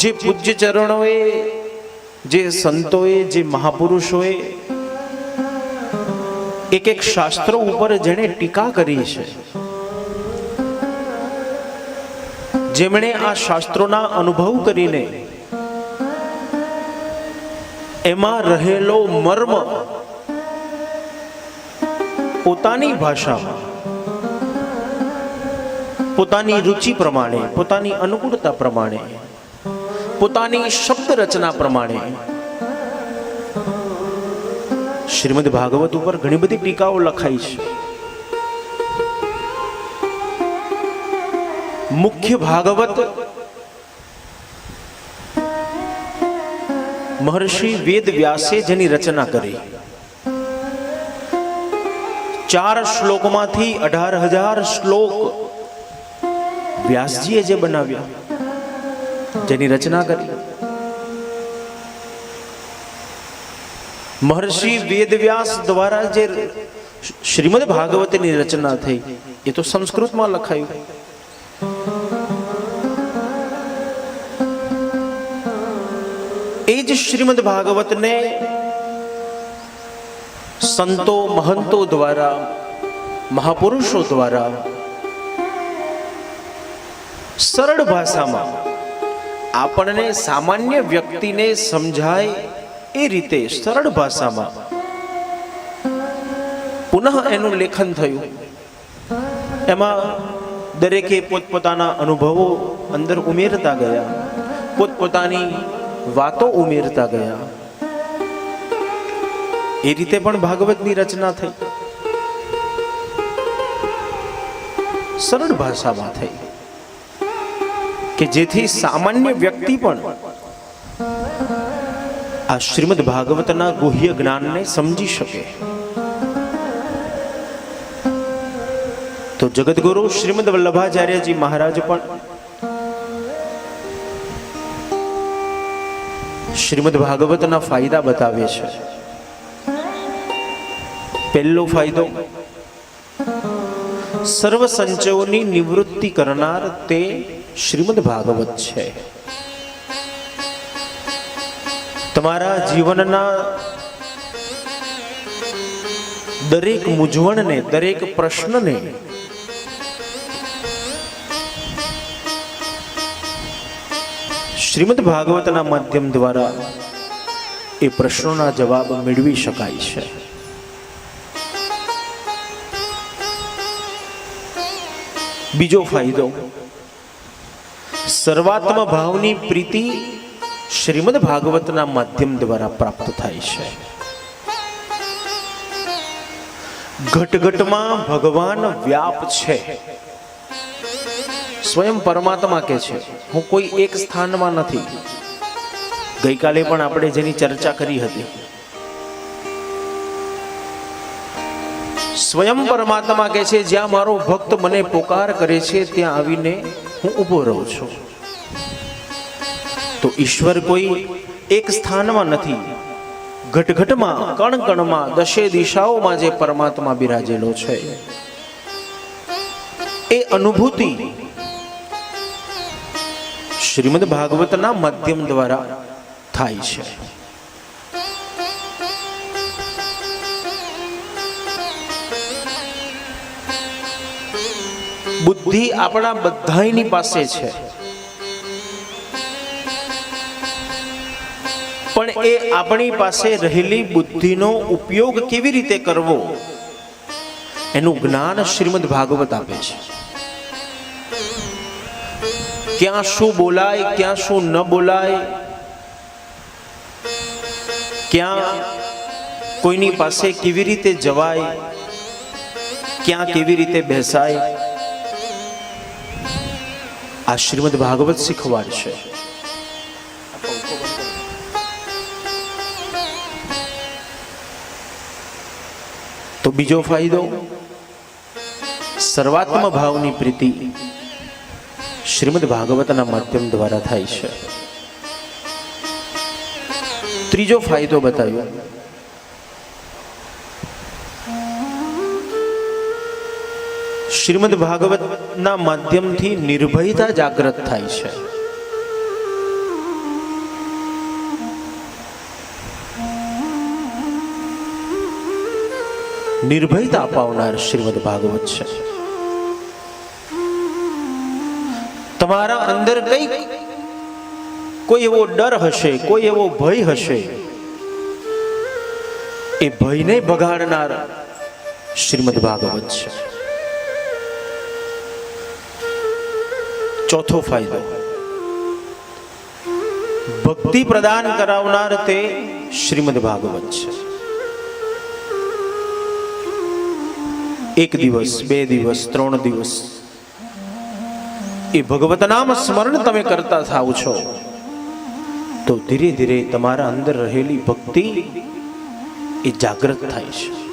જે પૂજ્ય ચરણોએ જે સંતોએ જે મહાપુરુષોએ એક એક શાસ્ત્રો ઉપર જેણે ટીકા કરી છે. જેમણે આ શાસ્ત્રોના અનુભવ કરીને એમાં રહેલો મર્મ પોતાની ભાષામાં, પોતાની રુચિ પ્રમાણે, પોતાની અનુકૂળતા પ્રમાણે પોતાની શબ્દ રચના પ્રમાણે. શ્રીમદ ભાગવત ઉપર ઘણી બધી ટીકાઓ લખાઈ છે. મુખ્ય ભાગવત મહર્ષિ વેદ વ્યાસે જેની રચના કરી. ચાર શ્લોકમાંથી અઢાર હજાર શ્લોક વ્યાસજીએ જે બનાવ્યા. જેની રચના કરી. મહર્ષિ વેદવ્યાસ દ્વારા જે શ્રીમદ ભાગવતની રચના થઈ, એ તો સંસ્કૃતમાં લખાયું. એ જ શ્રીમદ ભાગવતને સંતો મહંતો દ્વારા, મહાપુરુષો દ્વારા સરળ ભાષામાં આપણને સામાન્ય વ્યક્તિને સમજાય એ રીતે સરળ ભાષામાં. પુનઃ એનું લેખન થયું. એમાં દરેકે પોતપોતાના અનુભવો અંદર ઉમેરતા ગયા. પોતપોતાની વાતો ઉમેરતા ગયા. એ રીતે પણ ભાગવતની રચના થઈ. સરળ ભાષામાં થઈ. કે જેથી સામાન્ય વ્યક્તિ પણ આ શ્રીમદ ભાગવતના ગુહ્ય જ્ઞાનને સમજી શકે. તો જગતગુરુ શ્રીમદ વલ્લભાચાર્યજી મહારાજ પણ શ્રીમદ ભાગવતના ફાયદા બતાવે છે. પહેલો ફાયદો સર્વ સંચયોની નિવૃત્તિ કરનાર તે શ્રીમદ ભાગવત છે. તમારા જીવનના દરેક મૂંઝવણને, દરેક પ્રશ્નને શ્રીમદ ભાગવતના માધ્યમ દ્વારા એ પ્રશ્નોના જવાબ મેળવી શકાય છે. બીજો ફાયદો સર્વાત્મ ભાવની પ્રીતિ શ્રીમદ ભાગવતના માધ્યમ દ્વારા પ્રાપ્ત થાય છે. ઘટઘટમાં ભગવાન વ્યાપ છે. સ્વયં પરમાત્મા કે છે, હું કોઈ એક સ્થાનમાં નથી. ગઈકાલે પણ આપણે જેની ચર્ચા કરી હતી. સ્વયં પરમાત્મા કે છે, જ્યાં મારો ભક્ત મને પોકાર કરે છે, ત્યાં આવીને હું ઊભો રહું છું. તો ઈશ્વર કોઈ એક સ્થાનમાં નથી. ઘટઘટમાં કણ કણમાં દશે દિશાઓમાં જે પરમાત્મા બિરાજેલો છે. એ અનુભૂતિ શ્રીમદ ભાગવતના માધ્યમ દ્વારા થાય છે. બુદ્ધિ આપણા બધાની પાસે છે. પણ એ આપણી પાસે રહેલી બુદ્ધિનો ઉપયોગ કેવી રીતે કરવો? એનું જ્ઞાન શ્રીમદ ભાગવત આપે છે. ક્યાં શું બોલાય, ક્યાં શું ન બોલાય, ક્યાં કોઈની પાસે કેવી રીતે જવાય, ક્યાં કેવી રીતે બેસાય આ શ્રીમદ ભાગવત શીખવાડશે તો બીજો ફાયદો, સર્વાત્મ ભાવની પ્રીતિ શ્રીમદ ભાગવતના માધ્યમ દ્વારા થાય છે. ત્રીજો ફાયદો બતાવ્યો શ્રીમદ ભાગવતના માધ્યમથી નિર્ભયતા જાગૃત થાય છે. નિર્ભયતા અપાવનાર શ્રીમદ ભાગવત છે. તમારા અંદર કઈ કોઈ એવો ડર હશે, કોઈ એવો ભય હશે, એ ભયને બગાડનાર શ્રીમદ ભાગવત છે. ચોથો ફાયદો. ભક્તિ પ્રદાન કરાવનાર તે શ્રીમદ ભાગવત છે. એક દિવસ, બે દિવસ, ત્રણ દિવસ. એ ભગવત નામ સ્મરણ તમે કરતા થાવ છો, તો ધીરે ધીરે તમારા અંદર રહેલી ભક્તિ એ જાગૃત થાય છે.